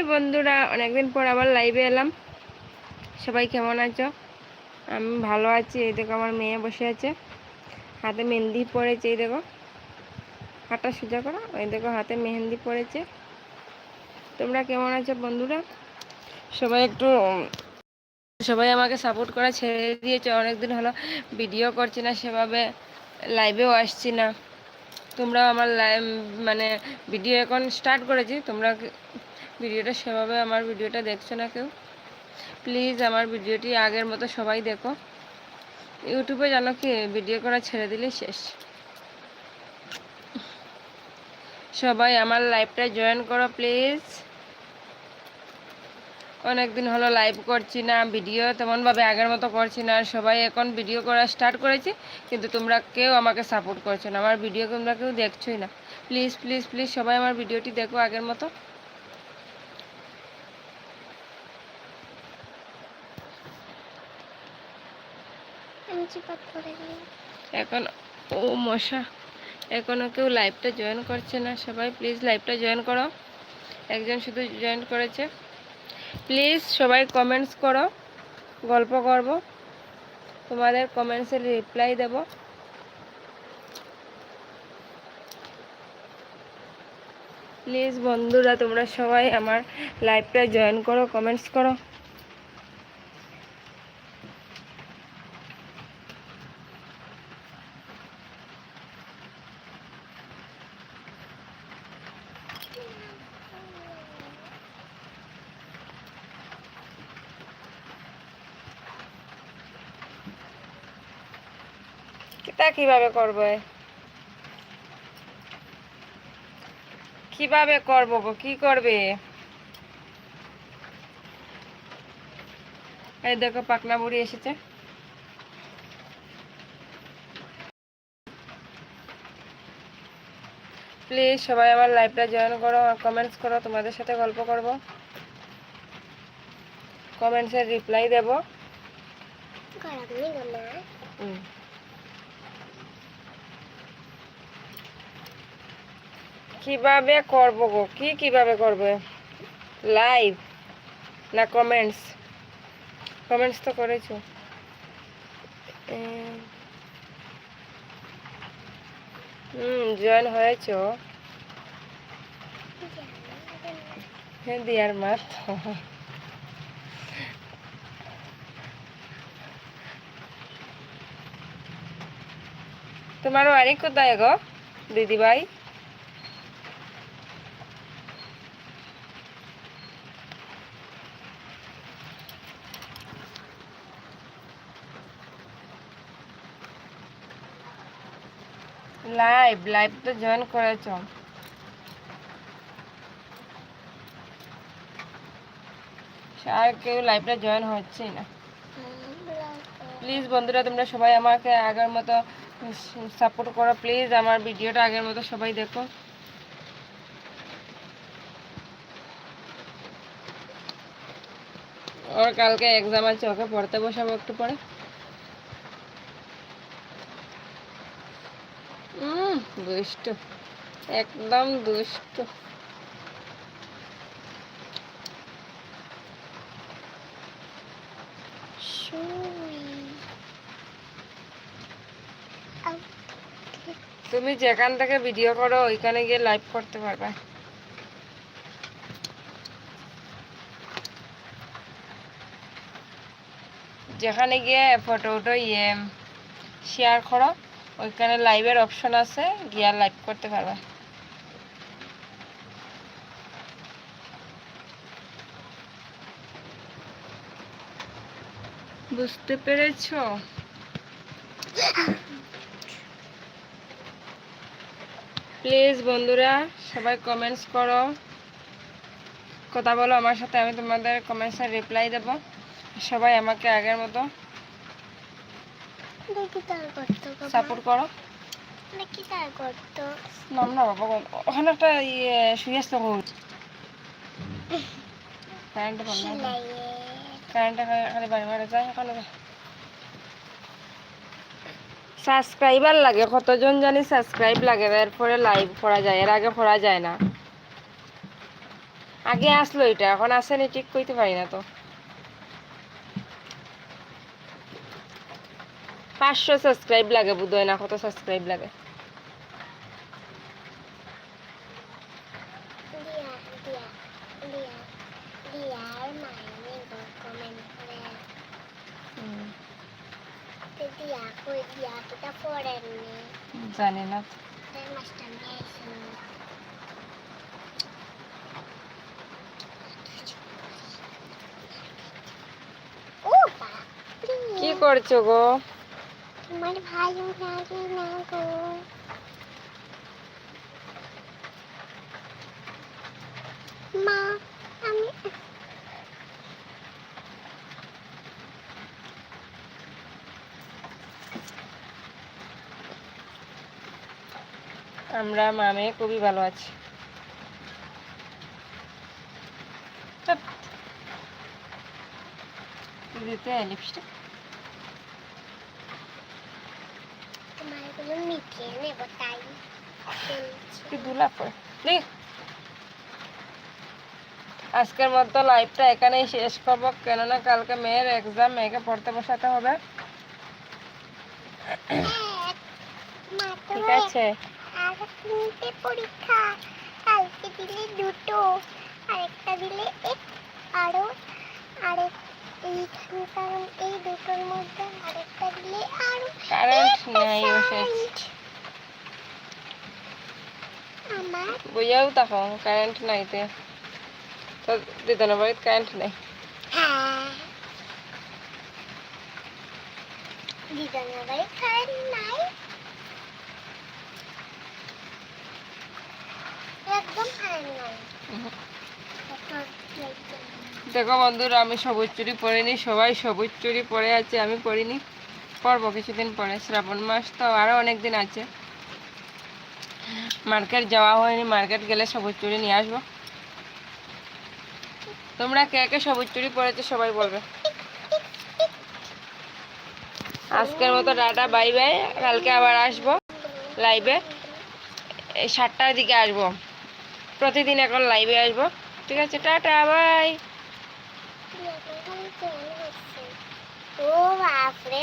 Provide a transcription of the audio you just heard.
High বন্ধুরা, অনেকদিন পর আবার লাইভে এলাম। সবাই কেমন আছো? আমি ভালো আছি। এই দেখো আমার মেয়ে বসে আছে। হাতে মেহেন্দি পড়েছে এই দেখো। হাতটা সোজা করো। ওই দেখো হাতে মেহেন্দি পড়েছে তোমরা কেমন আছো বন্ধুরা? সবাই একটু, সবাই আমাকে সাপোর্ট করা ছেড়ে দিয়েছে। অনেকদিন হলো ভিডিও করছি না, সেভাবে লাইভেও আসছি না। তোমরা আমার লাইভ মানে ভিডিও এখন স্টার্ট করেছি। তোমরা ভিডিওটা সেভাবে আমার ভিডিওটা দেখছ না কেউ? প্লিজ আমার ভিডিওটি আগের মতো সবাই দেখো। ইউটিউবে জানো কি, ভিডিও করা ছেড়ে দিলে শেষ। সবাই আমার লাইভটা জয়েন করো প্লিজ। অনেকদিন হলো লাইভ করছি না, ভিডিও তেমনভাবে আগের মতো করছি না, আর সবাই এখন ভিডিও করা স্টার্ট করেছে, কিন্তু তোমরা কেউ আমাকে সাপোর্ট করছ না, আমার ভিডিও তোমরা কেউ দেখছোই না। প্লিজ প্লিজ প্লিজ সবাই আমার ভিডিওটি দেখো আগের মতো আমি চিপাত করে দিই এখন ও মশা এখনও কেউ লাইভটা জয়েন করছে না। সবাই প্লিজ লাইভটা জয়েন করো। একজন শুধু জয়েন করেছে। প্লিজ সবাই কমেন্টস করো। গল্প করব। তোমাদের কমেন্টসের রিপ্লাই দেব। প্লিজ বন্ধুরা, তোমরা সবাই আমার লাইভটা জয়েন করো কমেন্টস করো। তা কীভাবে করবে কীভাবে করব গো? কি করবে? এই দেখো পাকনা বুড়ি এসেছে। প্লিজ সবাই আমার লাইভটা জয়েন করো আর কমেন্টস করো তোমাদের সাথে গল্প করব। কমেন্টসের রিপ্লাই দেবো। হুম। কীভাবে করব গো? কি কীভাবে করবে? লাইভ না কমেন্টস কমেন্টস তো করেছ। হুম জয়েন হয়েছো। হ্যাঁ দিয়ার মাত তোমার বাড়ি কোথায় গো দিদি লাইভ লাইভ তো জয়েন করেছ। আর কেউ লাইভটা জয়েন হচ্ছেই না। প্লিজ বন্ধুরা, তোমরা সবাই আমাকে আগের মতো সাপোর্ট করো। প্লিজ আমার ভিডিওটা আগের মতো সবাই দেখো। ওর কালকে এক্সাম আছে, ওকে পড়তে বসাবো একটু পরে। দুষ্ট, একদম দুষ্ট। তুমি যেখান থেকে ভিডিও করো, ওইখানে গিয়ে লাইভ করতে পারবে। যেখানে গিয়ে ফটো উটো ইয়ে শেয়ার করো। ওইখানে লাইভের অপশন আছে, গিয়ে লাইভ করতে পারবে। বুঝতে পেরেছ? প্লিজ বন্ধুরা, সবাই কমেন্টস করো। কথা বলো আমার সাথে, আমি তোমাদের কমেন্টসের রিপ্লাই দেব। সবাই আমাকে আগের মতো দেখি তার করতো গো মা। সাপোর্ট করো। দেখি তার করতো নাম না বাবা ওখানে একটা ইয়ে শুয়ে আসতে হোক কারেন্ট বন্ধ সিলাইয়ে কারেন্টটা খালি বাড়ি বাড়ি যায় ওখানে সাবস্ক্রাইবার লাগে কতজন জানি সাবস্ক্রাইব লাগে এরপরে লাইভ করা যায় এর আগে করা যায় না। আগে আসলো এটা এখন আসেনি ঠিক কইতে পারি না তো। পাঁচশো সাবস্ক্রাইব লাগে বুধ না কত সাবস্ক্রাইব লাগে? জানি না কি করছ গো? তোমার ভাই লাগে না গো। মা আমি আমরা মামে খুবই ভালো আছি। দিতে লিপস্টিক তোমার কি দেখ আজকের মতো লাইভটা এখানেই শেষ করব। কেননা কালকে মেয়ের এক্সাম মেয়েকে পড়তে বসাতে হবে। এক, ঠিক আছে। আর তিনটে পরীক্ষা। কালকে দিলে দুটো আরেকটা দিলে এক আরও আরেক এইখানকার এই দুটোর মধ্যে আরেকটা দিলে আরও কারেন্ট নাই বসে কারেন্ট তো। দিদনের বাড়িত কারেন্ট নাই। দিদানের বাড়ি কারেন্ট নাই। একদম কারেন্ট নাই। দেখো বন্ধুরা আমি সবুজ চুরি পরিনি সবাই সবুজ চুরি পরে আছে আমি পরিনি। পরবো কিছুদিন পরে শ্রাবণ মাস তো আরও অনেক দিন আছে। মার্কেট যাওয়া হয়নি, মার্কেট গেলে সবুজ চুরি নিয়ে আসব। তোমরা কে কে সবুজ চুরি পরেছো সবাই বলবে। আজকের মতো টাটা, বাই বাই। কালকে আবার আসব লাইভে এই সাতটার দিকে আসব। প্রতিদিন এখন লাইভে আসব। ঠিক আছে, টাটা, বাই। ও বাপরে